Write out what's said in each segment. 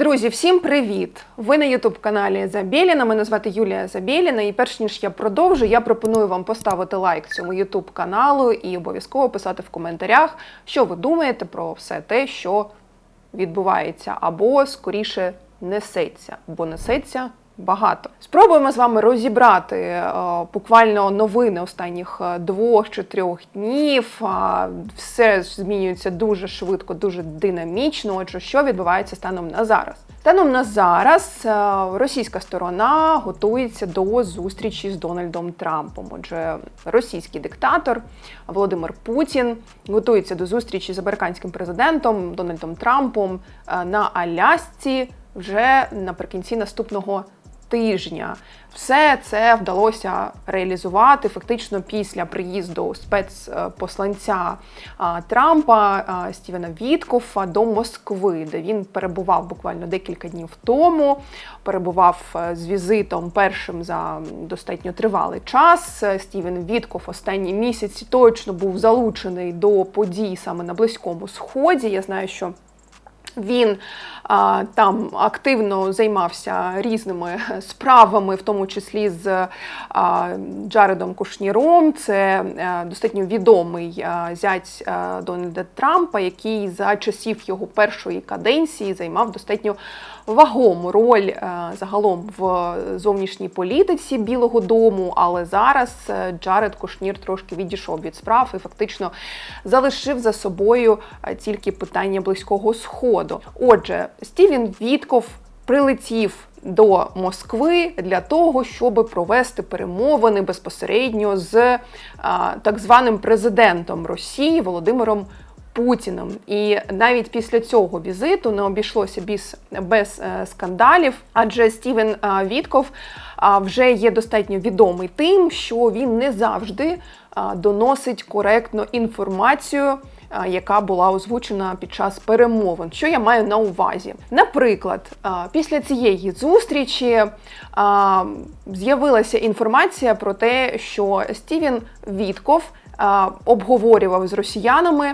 Друзі, всім привіт! Ви на ютуб-каналі Забєліна. Мене звати Юлія Забєліна. І перш ніж я продовжу, я пропоную вам поставити лайк цьому ютуб каналу і обов'язково писати в коментарях, що ви думаєте про все те, що відбувається, або скоріше несеться, бо несеться. Багато спробуємо з вами розібрати е, буквально новини останніх е, двох чи трьох днів. Все змінюється дуже швидко, дуже динамічно. Отже, що відбувається станом на зараз? Станом на зараз е, російська сторона готується до зустрічі з Дональдом Трампом. Отже, російський диктатор Володимир Путін готується до зустрічі з американським президентом Дональдом Трампом на Алясці вже наприкінці наступного тижня. Все це вдалося реалізувати фактично після приїзду спецпосланця Трампа Стівена Віткофа до Москви, де він перебував буквально декілька днів тому. Перебував е, з візитом першим за достатньо тривалий час. Стівен Віткоф останні місяці точно був залучений до подій саме на Близькому Сході. Я знаю, що він а, там активно займався різними справами, в тому числі з а, Джаредом Кушніром. Це а, достатньо відомий а, зять а, Дональда Трампа, який за часів його першої каденції займав достатньо вагому роль а, загалом в зовнішній політиці Білого Дому. Але зараз е, Джаред Кушнір трошки відійшов від справ і фактично залишив за собою тільки питання близького сходу. Отже, Стівен Вітков прилетів до Москви для того, щоб провести перемовини безпосередньо з а, так званим президентом Росії Володимиром. Путіним і навіть після цього візиту не обійшлося без, без е, скандалів, адже Стівен е, Вітков е, вже є достатньо відомий тим, що він не завжди е, доносить коректно інформацію яка була озвучена під час перемовин. Що я маю на увазі? Наприклад, після цієї зустрічі з'явилася інформація про те, що Стівен Вітков обговорював з росіянами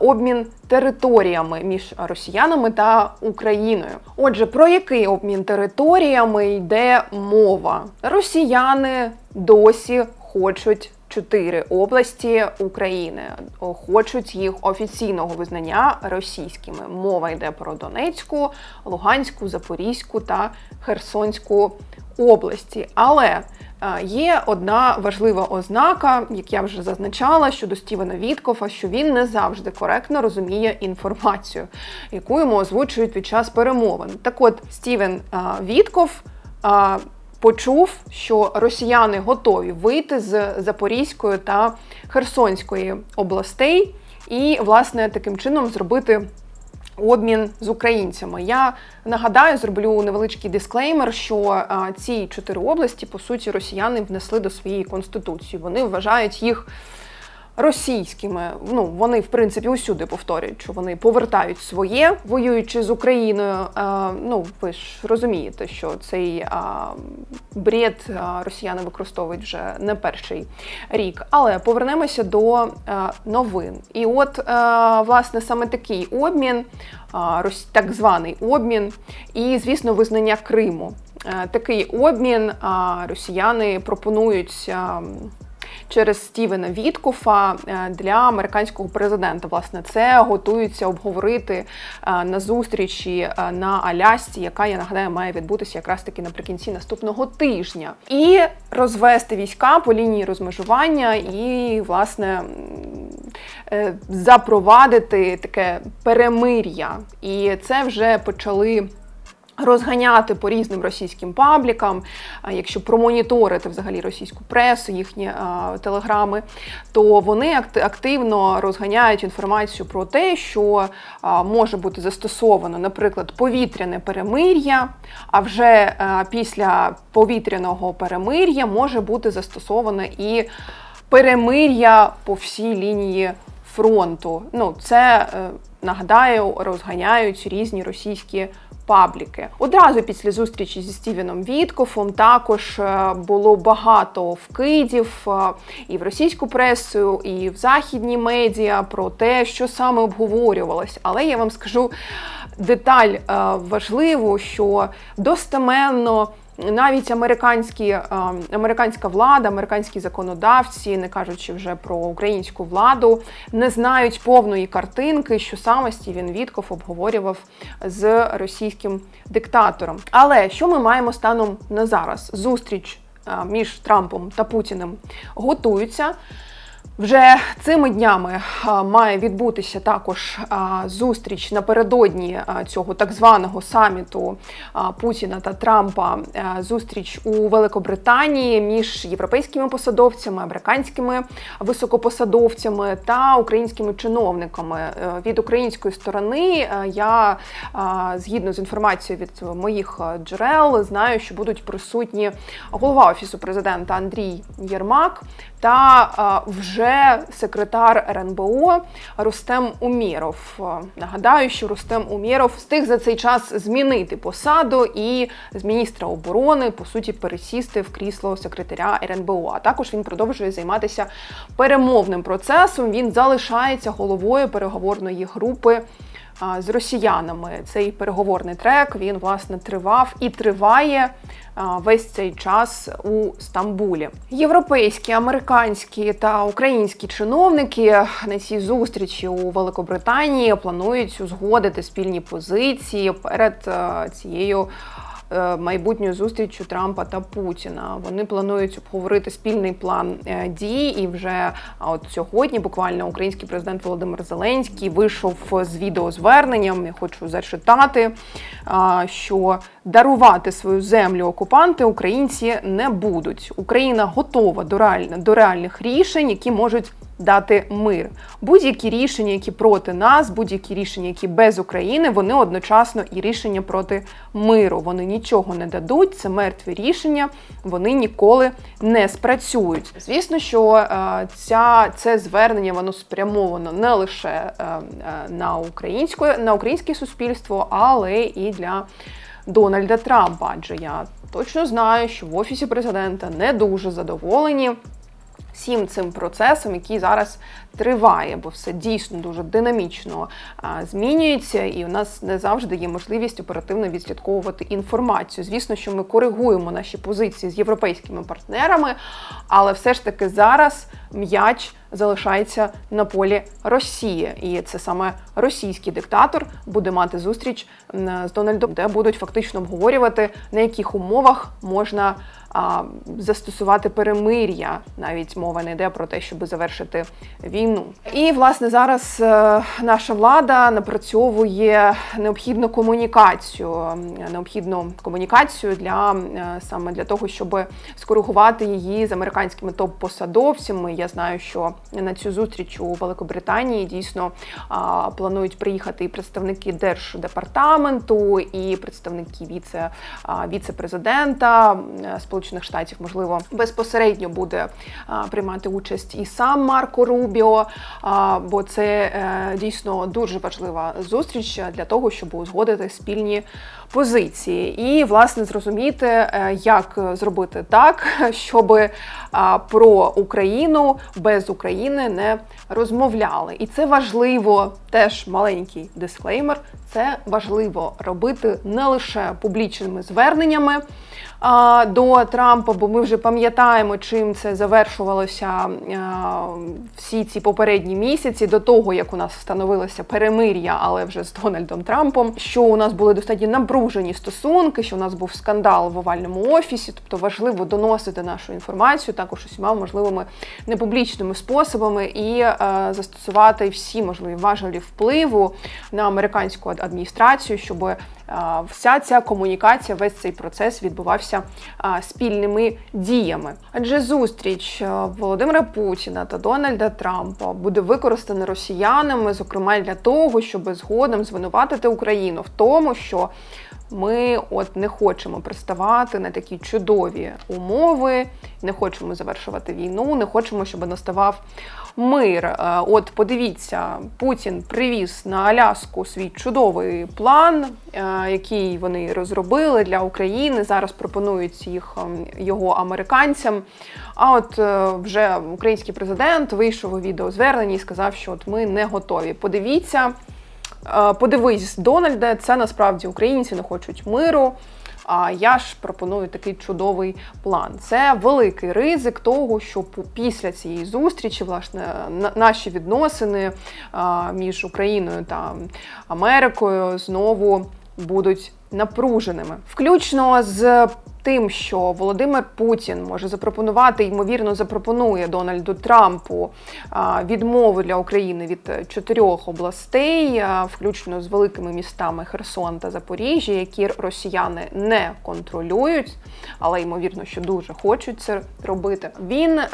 обмін територіями між росіянами та Україною. Отже, про який обмін територіями йде мова? Росіяни досі хочуть чотири області України хочуть їх офіційного визнання російськими. Мова йде про Донецьку, Луганську, Запорізьку та Херсонську області. Але е, Є одна важлива ознака, як я вже зазначала, щодо Стівена Віткофа, що він не завжди коректно розуміє інформацію, яку йому озвучують під час перемовин. Так от Стівен е, Вітков е, почув, що росіяни готові вийти з Запорізької та Херсонської областей, і, власне, таким чином зробити. Обмін з українцями. Я нагадаю, зроблю невеличкий дисклеймер, що а, ці чотири області, по суті, росіяни внесли до своєї конституції. Вони вважають їх російськими. Ну вони в принципі усюди повторюють, що вони повертають своє, воюючи з Україною. А, ну ви ж розумієте, що цей а, бред а, росіяни використовують вже не перший рік. Але повернемося до а, новин. І от а, власне саме такий обмін, рос, так званий обмін, і звісно, визнання Криму. Такий обмін росіяни пропонують. Через Стівена Віткофа е, для американського президента. Власне, це готуються обговорити е, на зустрічі е, на Алясці, яка я нагадаю має відбутися якраз таки наприкінці наступного тижня, і розвести війська по лінії розмежування і власне. Запровадити таке перемир'я, і це вже почали Розганяти по різним російським паблікам, якщо промоніторити взагалі російську пресу, їхні а, телеграми, то вони активно розганяють інформацію про те, що а, може бути застосовано, наприклад, повітряне перемир'я. А вже а, після повітряного перемир'я може бути застосоване і перемир'я по всій лінії фронту. Ну, це е, нагадаю, розганяють різні російські пабліки. Одразу після зустрічі зі Стівеном Віткофом також е, було багато вкидів е, і в російську пресу, і в західні медіа про те, що саме обговорювалось. Але я вам скажу деталь е, важливу, що достеменно. Навіть американські е, американська влада, американські законодавці, не кажучи вже про українську владу, не знають повної картинки, що саме Стівен Вітков обговорював з російським диктатором. Але що ми маємо станом на зараз? Зустріч е, між Трампом та Путіним готуються. Вже цими днями має відбутися також зустріч напередодні цього так званого саміту Путіна та Трампа. Зустріч у Великобританії між європейськими посадовцями, американськими високопосадовцями та українськими чиновниками. Е, Від української сторони е, я згідно з інформацією від моїх е, джерел знаю, що будуть присутні голова офісу президента Андрій Єрмак та а, вже секретар РНБО Рустем Умєров. Е, Нагадаю, що Рустем Уміров встиг за цей час змінити посаду і з міністра оборони по суті пересісти в крісло секретаря РНБО. А також він продовжує займатися перемовним процесом. Він залишається головою переговорної групи. З росіянами цей переговорний трек він власне тривав і триває весь цей час у Стамбулі. Європейські, американські та українські чиновники на цій зустрічі у Великобританії планують узгодити спільні позиції перед цією. Е, зустріч зустрічю Трампа та Путіна вони планують обговорити спільний план е, дій. І вже от сьогодні, буквально, український президент Володимир Зеленський вийшов з відеозверненням. Я хочу зачитати, що дарувати свою землю окупанти українці не будуть. Україна готова до реальних, до реальних рішень, які можуть дати мир. Будь-які рішення, які проти нас, будь-які рішення, які без України, вони одночасно і рішення проти миру. Вони нічого не дадуть. Це мертві рішення, вони ніколи не спрацюють. Звісно, що е, ця це звернення воно спрямовано не лише е, е, на українську, на українське суспільство, але і для. Дональда Трампа, адже я точно знаю, що в офісі президента не дуже задоволені всім цим процесом, який зараз триває, бо все дійсно дуже динамічно змінюється, і у нас не завжди є можливість оперативно відслідковувати інформацію. Звісно, що ми коригуємо наші позиції з європейськими партнерами, але все ж таки зараз м'яч залишається на полі Росії, і це саме російський диктатор буде мати зустріч з Дональдом, де будуть фактично обговорювати на яких умовах можна застосувати перемир'я. Навіть мова не йде про те, щоб завершити війну. І власне зараз е, наша влада напрацьовує необхідну комунікацію, необхідну комунікацію для е, саме для того, щоб скоригувати її з американськими топ-посадовцями. Я знаю, що на цю зустріч у Великобританії дійсно планують приїхати і представники держдепартаменту, і представники віце віце-президента е, Сполучених Штатів, можливо, безпосередньо буде приймати участь і сам Марко Рубіо. Бо це е, дійсно дуже важлива зустріч для того, щоб узгодити спільні позиції, і власне зрозуміти, е, як зробити так, щоб про Україну без України не розмовляли. І це важливо, теж маленький дисклеймер. Це важливо робити не лише публічними зверненнями до Трампа, бо ми вже пам'ятаємо, чим це завершувалося всі ці попередні місяці до того, як у нас встановилося перемир'я, але вже з Дональдом Трампом, що у нас були достатньо напружені стосунки, що у нас був скандал в овальному офісі. Тобто важливо доносити нашу інформацію також усіма можливими непублічними способами і е, застосувати всі можливі важелі впливу на американську адміністрацію, щоб е, вся ця комунікація, весь цей процес відбувався е, спільними діями. Адже зустріч е, Володимира Путіна та Дональда Трампа буде використана росіянами, зокрема для того, щоб згодом звинуватити Україну в тому, що ми от не хочемо приставати на такі чудові умови, не хочемо завершувати війну, не хочемо, щоб наставав мир. Е, От подивіться, Путін привіз на Аляску свій чудовий план, е, який вони розробили для України. Зараз пропонують їх ем, його американцям. А от е, вже український президент вийшов у відеозверненні і сказав, що от ми не готові. Подивіться. Е, Подивись, Дональде, це насправді українці не хочуть миру. А я ж пропоную такий чудовий план. Це великий ризик того, що після цієї зустрічі власне на- наші відносини між Україною та Америкою знову будуть напруженими, включно з тим, що Володимир Путін може запропонувати, ймовірно, запропонує Дональду Трампу відмову для України від е, чотирьох областей, включно з великими містами Херсон та Запоріжжя, які росіяни не контролюють, але ймовірно, що дуже хочуть це робити. Він е,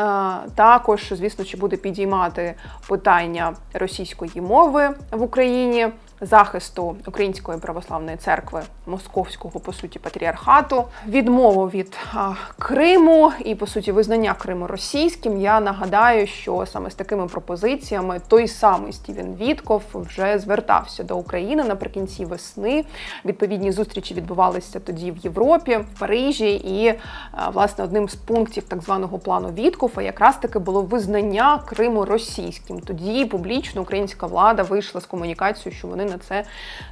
також, звісно, що буде підіймати питання російської мови в Україні. Захисту Української православної церкви Московського по суті патріархату, відмову від а, Криму і по суті визнання Криму російським. Я нагадаю, що саме з такими пропозиціями той самий Стівен Вітков вже звертався до України наприкінці весни. Відповідні зустрічі відбувалися тоді в Європі, в Парижі, і а, власне одним з пунктів так званого плану Віткофа якраз таки було визнання Криму російським. Тоді публічно українська влада вийшла з комунікацією, що вони на це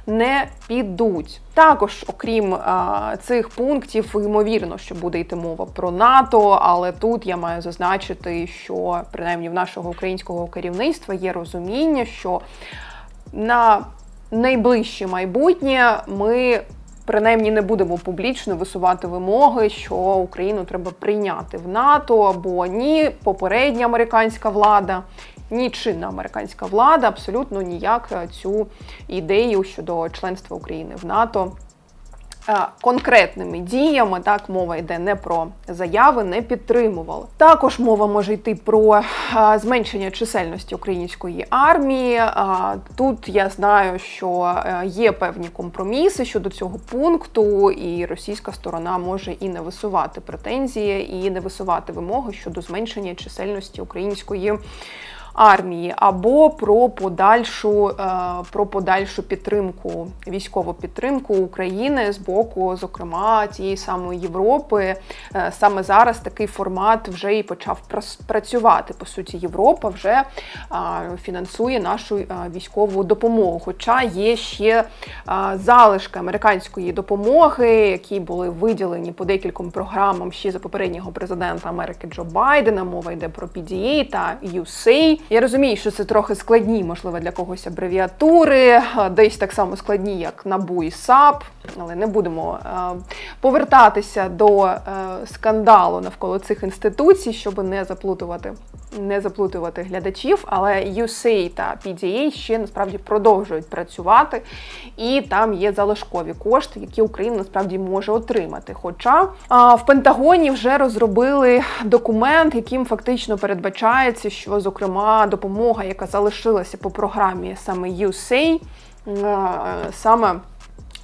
не підуть. Також, окрім а, цих пунктів, ймовірно, що буде йти мова про НАТО, але тут я маю зазначити, що принаймні в нашого українського керівництва є розуміння, що на найближче майбутнє ми. Принаймні не будемо публічно висувати вимоги, що Україну треба прийняти в НАТО, або ні попередня американська влада, ні чинна американська влада абсолютно ніяк е, цю ідею щодо членства України в НАТО е, конкретними діями, так мова йде не про заяви, не підтримували. Також мова може йти про е, зменшення чисельності української армії. Тут я знаю, що є певні компроміси щодо цього пункту, і російська сторона може і не висувати претензії, і не висувати вимоги щодо зменшення чисельності української армії, або про подальшу, е, про подальшу підтримку, військову підтримку України з боку, зокрема, тієї самої Європи. Е, Саме зараз такий формат вже і почав працювати. По суті, Європа вже е, фінансує нашу військову допомогу. Хоча є ще залишки американської допомоги, які були виділені по декільком програмам ще за попереднього президента Америки Джо Байдена. Мова йде про PDA та USAID. Я розумію, що це трохи складні, можливо, для когось абревіатури, десь так само складні, як НАБУ і САП, але не будемо е, повертатися до е, скандалу навколо цих інституцій, щоб не заплутувати. Не заплутувати глядачів, але USAID та PDA ще насправді продовжують працювати, і там є залишкові кошти, які Україна насправді може отримати. Хоча а, в Пентагоні вже розробили документ, яким фактично передбачається, що зокрема допомога, яка залишилася по програмі саме USAID, е, саме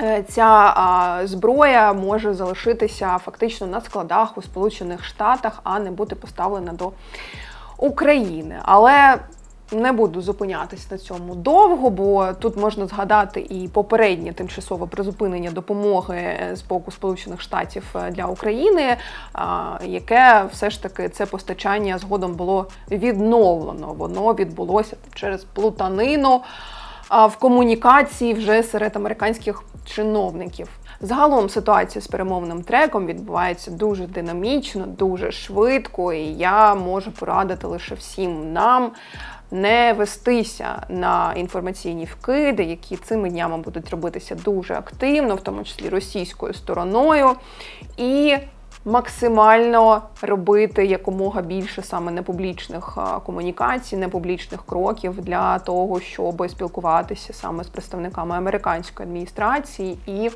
Е, Ця зброя може залишитися фактично на складах у Сполучених Штатах, а не бути поставлена до України. Але не буду зупинятись на цьому довго, бо тут можна згадати і попереднє тимчасове призупинення допомоги з боку Сполучених Штатів е, для України, яке все ж таки це постачання згодом було відновлено. Воно відбулося через плутанину в комунікації вже серед американських чиновників. Загалом ситуація з перемовним треком відбувається дуже динамічно, дуже швидко, і я можу порадити лише всім нам не вестися на інформаційні вкиди, які цими днями будуть робитися дуже активно, в тому числі російською стороною, і максимально робити якомога більше саме непублічних комунікацій, непублічних кроків для того, щоб спілкуватися саме з представниками американської адміністрації і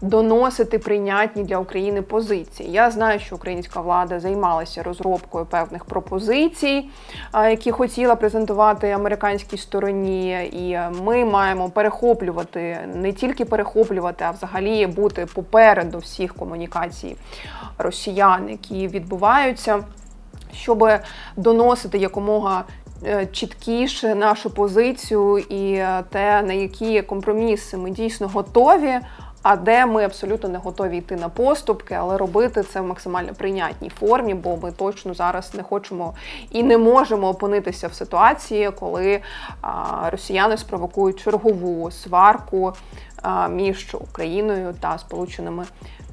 доносити прийнятні для України позиції. Я знаю, що українська влада займалася розробкою певних пропозицій, які хотіла презентувати американській стороні, і ми маємо перехоплювати не тільки перехоплювати, а взагалі бути попереду всіх комунікацій росіян, які відбуваються, щоб доносити якомога е, чіткіше нашу позицію і е, те, на які компроміси ми дійсно готові. а де ми абсолютно не готові йти на поступки, але робити це в максимально прийнятній формі, бо ми точно зараз не хочемо і не можемо опинитися в ситуації, коли росіяни спровокують чергову сварку між Україною та Сполученими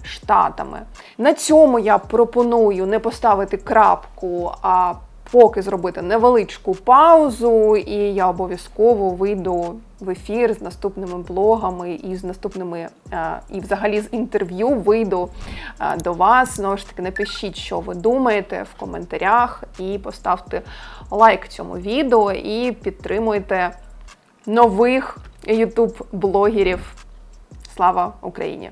Штатами. На цьому я пропоную не поставити крапку, а поки зробити невеличку паузу, і я обов'язково вийду в ефір з наступними блогами і з наступними, і взагалі з інтерв'ю вийду до вас. Знову ж таки, напишіть, що ви думаєте в коментарях, і поставте лайк цьому відео і підтримуйте нових ютуб блогерів. Слава Україні!